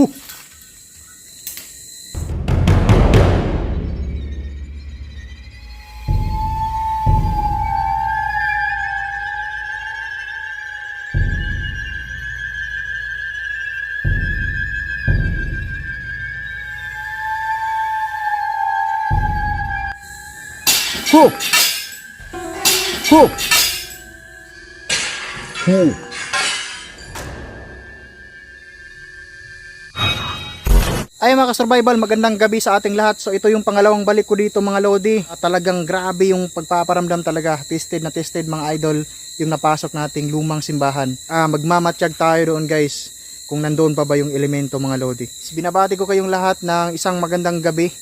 Hook! Hook! Hook! Ay mga ka-survival, magandang gabi sa ating lahat. So ito yung pangalawang balik ko dito mga Lodi. Talagang grabe yung pagpaparamdam talaga. Tested na tested mga idol yung napasok nating lumang simbahan. Ah, magmamatsyag tayo doon guys kung nandoon pa ba yung elemento mga Lodi. Binabati ko kayong lahat ng isang magandang gabi.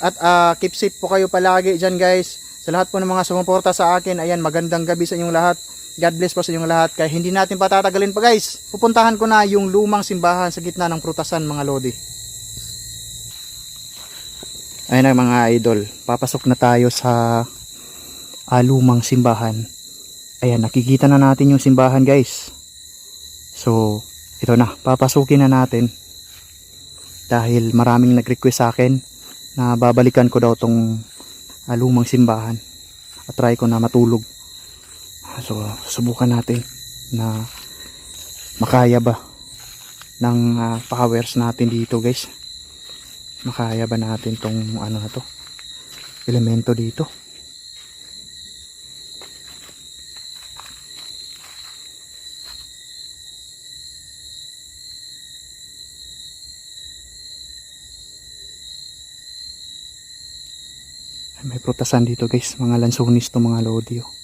At ah, keep safe po kayo palagi dyan guys. Sa lahat po ng mga sumuporta sa akin, ayan magandang gabi sa inyong lahat. God bless po sa inyong lahat. Kaya hindi natin patatagalin pa guys. Pupuntahan ko na yung lumang simbahan sa gitna ng prutasan mga Lodi. Ayun na mga idol, papasok na tayo sa ah, lumang simbahan. Ayan, nakikita na natin yung simbahan guys. So, ito na, papasukin na natin. Dahil maraming nag-request sa akin na babalikan ko daw tong ah, lumang simbahan. At try ko na matulog. So, subukan natin na makaya ba ng ah, powers natin dito guys makaya ba natin tong ano na to? Elemento dito? Ay, may prutasan dito guys. Mga lansonis to mga lodi oh.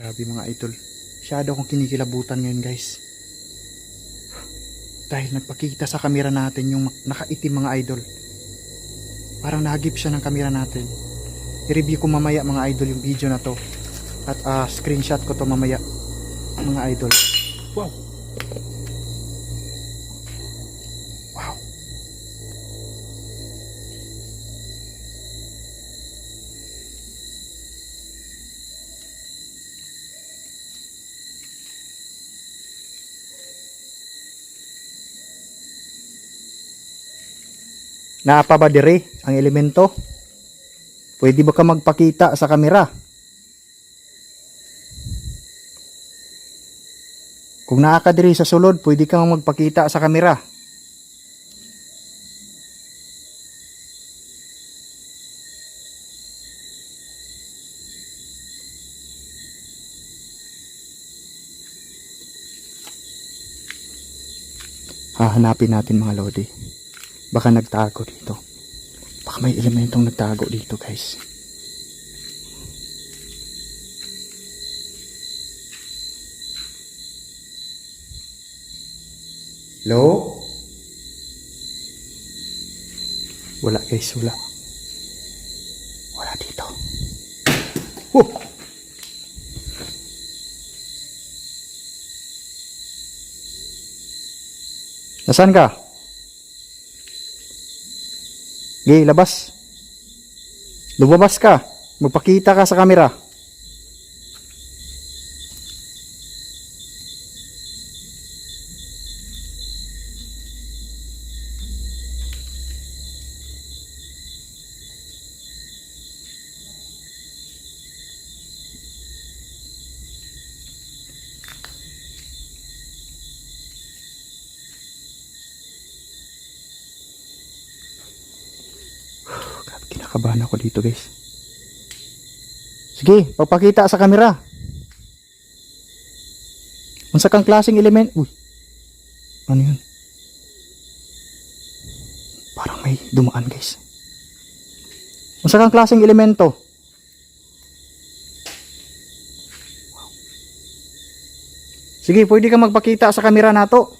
Grabe mga idol. Masyado akong kinikilabutan ngayon guys. Dahil nagpakita sa kamera natin yung nakaitim mga idol. Parang nahagip siya ng kamera natin. I-review ko mamaya mga idol yung video na to. At ah, screenshot ko to mamaya mga idol. Wow! Naapa ba dire ang elemento? Pwede ba ka magpakita sa kamera? Kung naa ka diri sa sulod, pwede kang magpakita sa kamera. Hahanapin natin mga lodi. Baka nagtago dito. Baka may elementong nagtago dito guys. Hello? Wala guys, wala. Wala dito. Oh! Nasaan ka? Gay, labas. Lumabas ka. Magpakita ka sa camera. Grabe, kinakabahan ako dito guys. Sige, pagpakita sa camera. Unsa kang klaseng element? Uy. Ano yun? Parang may dumaan guys. Unsa kang klaseng elemento? Sige, pwede ka magpakita sa camera nato.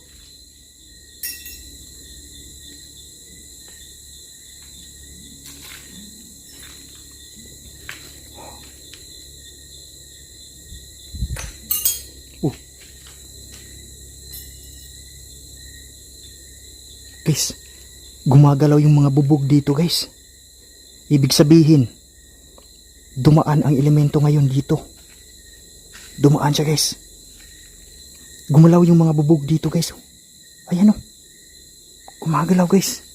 Oh. Guys, gumagalaw yung mga bubog dito guys. Ibig sabihin, dumaan ang elemento ngayon dito. Dumaan siya guys. Gumalaw yung mga bubog dito guys. Oh, ayan o. Oh. Gumagalaw guys.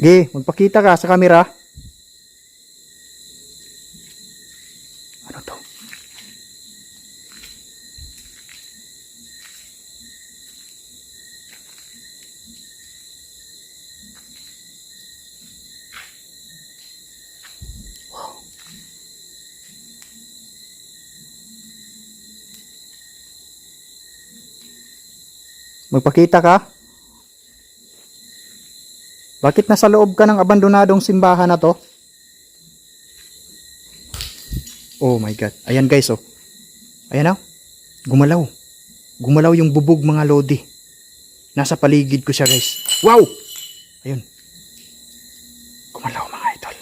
Ge, magpakita ka sa camera. Ano to? Magpakita ka? Bakit nasa loob ka ng abandonadong simbahan na to? Oh my God. Ayan guys, oh. Ayan oh. Gumalaw. Gumalaw yung bubog mga lodi. Nasa paligid ko siya guys. Wow! Ayun. Gumalaw mga idol.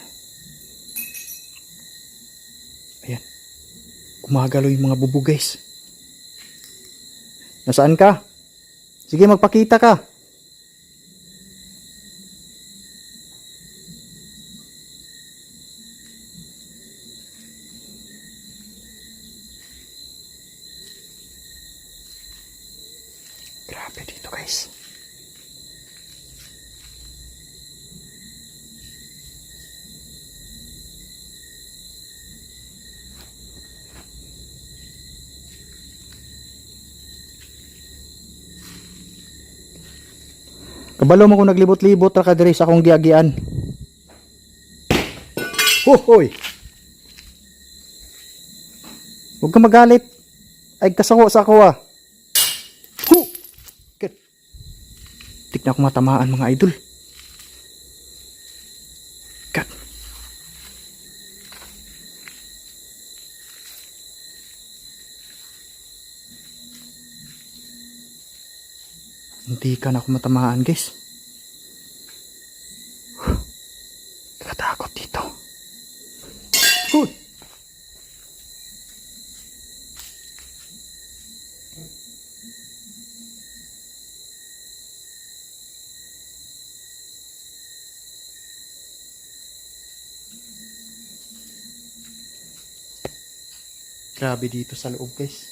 Ayan. Gumagalaw yung mga bubog guys. Nasaan ka? Sige, magpakita ka. Grabe dito guys. Kabalo mo kung naglibot-libot ra ka diri sa akong giagian. Hoy! Huwag ka magalit. Ay kasako sa ako ah. Hu! Kat. Tik na ako matamaan mga idol. Hindi ka na ako matamaan guys. Nakatakot dito. Huy! Grabe dito sa loob guys.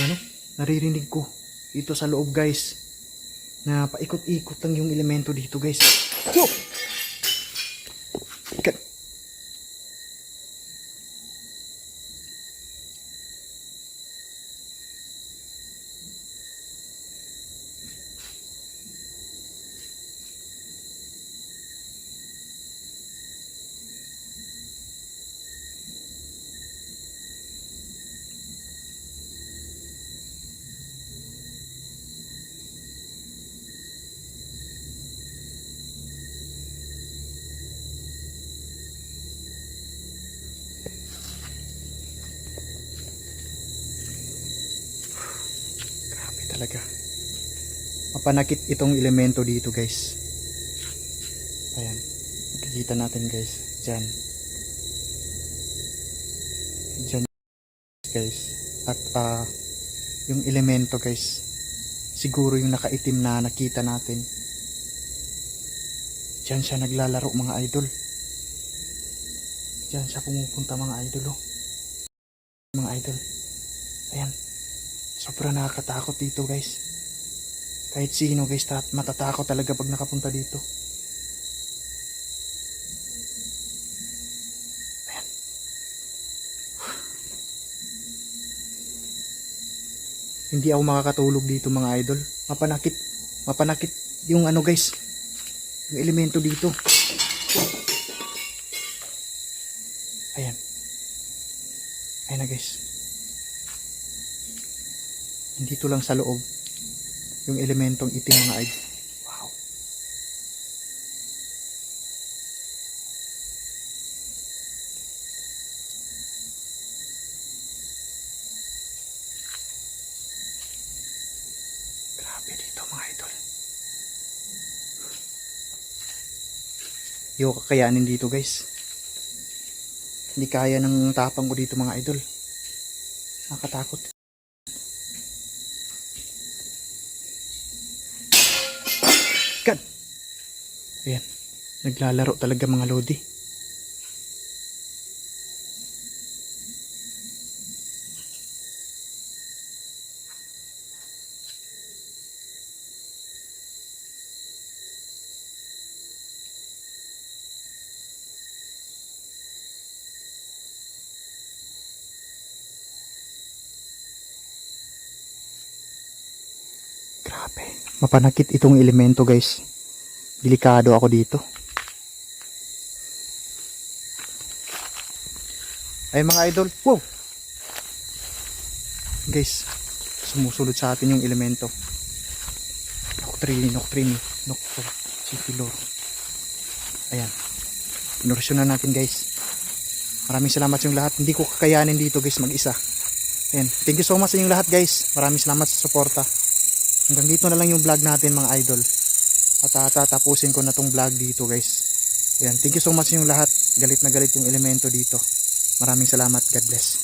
Ano? Naririnig ko dito sa loob guys. Na paikot-ikot lang yung elemento dito guys. Whoa! Talaga. Mapanakit itong elemento dito guys. Ayan. Makikita natin guys. Diyan. Diyan guys. At ah yung elemento guys. Siguro yung nakaitim na nakita natin. Diyan siya naglalaro mga idol. Diyan siya pumupunta mga idol oh. Mga idol. Ayan. Sobrang nakakatakot dito guys. Kahit sino guys, tat matatakot talaga pag nakapunta dito. Hindi ako makakatulog dito mga idol. Mapanakit. Mapanakit yung ano guys. Yung elemento dito. Ayan. Ayan na guys. Dito lang sa loob. Yung elementong itim mga idol. Wow. Grabe dito mga idol. Hindi ko kakayanin dito guys. Hindi kaya ng tapang ko dito mga idol. Nakakatakot. God! Ayan. Naglalaro talaga mga lodi. Grabe. Mapanakit itong elemento guys. Delikado ako dito. Ay mga idol. Wow! Guys, sumusulod sa atin yung elemento. Noctrini, Noctrini, Nocto, Chipilor. Ayan. Pinursyon na natin guys. Maraming salamat sa inyong lahat. Hindi ko kakayanin dito guys mag-isa. Ayan. Thank you so much sa inyong lahat guys. Maraming salamat sa suporta. Hanggang dito na lang yung vlog natin mga idol. At uh, tatapusin ko na tong vlog dito guys. Ayan, thank you so much yung lahat. Galit na galit yung elemento dito. Maraming salamat. God bless.